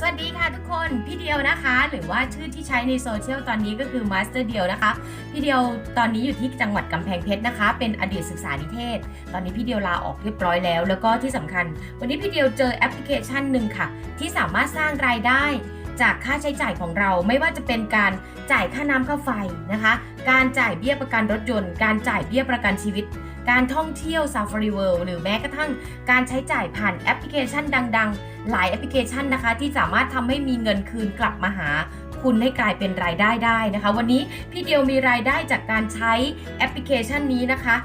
สวัสดีค่ะทุกคนพี่เดียวนะคะ หรือว่าชื่อที่ใช้ในโซเชียลตอนนี้ก็คือมาสเตอร์เดียวนะคะ พี่เดียวตอนนี้อยู่ที่จังหวัดกำแพงเพชรนะคะ เป็นอดีตศึกษานิเทศ ตอนนี้พี่เดียวลาออกเรียบร้อยแล้ว แล้วก็ที่สำคัญ วันนี้พี่เดียวเจอแอปพลิเคชันหนึ่งค่ะ ที่สามารถสร้างรายได้ จากค่าใช้จ่ายของเราไม่ว่าจะเป็นการจ่ายค่าน้ำค่าไฟนะคะ การจ่ายเบี้ยประกันรถยนต์ การจ่ายเบี้ยประกันชีวิต การท่องเที่ยว Safari World หรือแม้กระทั่งการใช้จ่ายผ่านแอปพลิเคชันดัง ๆ หลายแอปพลิเคชันนะคะ ที่สามารถทำให้มีเงินคืนกลับมาหาคุณให้กลายเป็นรายได้ได้นะคะ วันนี้พี่เดียวมีรายได้จากการใช้แอปพลิเคชันนี้นะคะ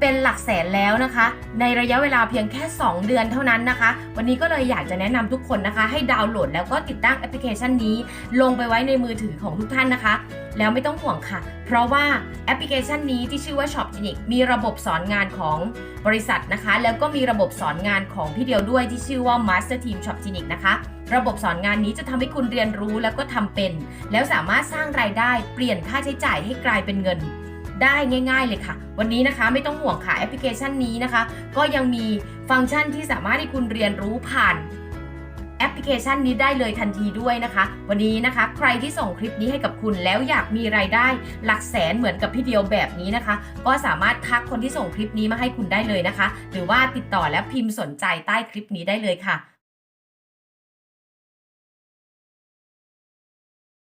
เป็นหลักแสนแล้วนะคะ ในระยะเวลาเพียงแค่ 2 เดือนเท่านั้นนะคะ วันนี้ก็เลยอยากจะแนะนำทุกคนนะคะ ให้ดาวน์โหลดแล้วก็ติดตั้งแอปพลิเคชันนี้ ลงไปไว้ในมือถือของทุกท่านนะคะ แล้วไม่ต้องห่วงค่ะ เพราะว่าแอปพลิเคชันนี้ที่ชื่อว่า Shop g e n i c มีระบบสอนงานของบริษัทนะคะ แล้วก็มีระบบสอนงานของพี่เดียวด้วยที่ชื่อว่า Master Team Shop g e n i c นะคะระบบสอนงานนี้จะทำให้คุณเรียนรู้แล้วก็ทำเป็น แล้วสามารถสร้างรายได้เปลี่ยนค่าใช้จ่ายให้กลายเป็นเงิน ได้ง่าย ๆ เลยค่ะ วันนี้นะคะไม่ต้องห่วงค่ะแอปพลิเคชันนี้นะคะ ก็ยังมีฟังก์ชันที่สามารถให้คุณเรียนรู้ผ่านแอปพลิเคชันนี้ได้เลยทันทีด้วยนะคะ วันนี้นะคะ ใครที่ส่งคลิปนี้ให้กับคุณแล้วอยากมีรายได้หลักแสนเหมือนกับพี่เดียวแบบนี้นะคะ ก็สามารถทักคนที่ส่งคลิปนี้มาให้คุณได้เลยนะคะ หรือว่าติดต่อและพิมพ์สนใจใต้คลิปนี้ได้เลยค่ะ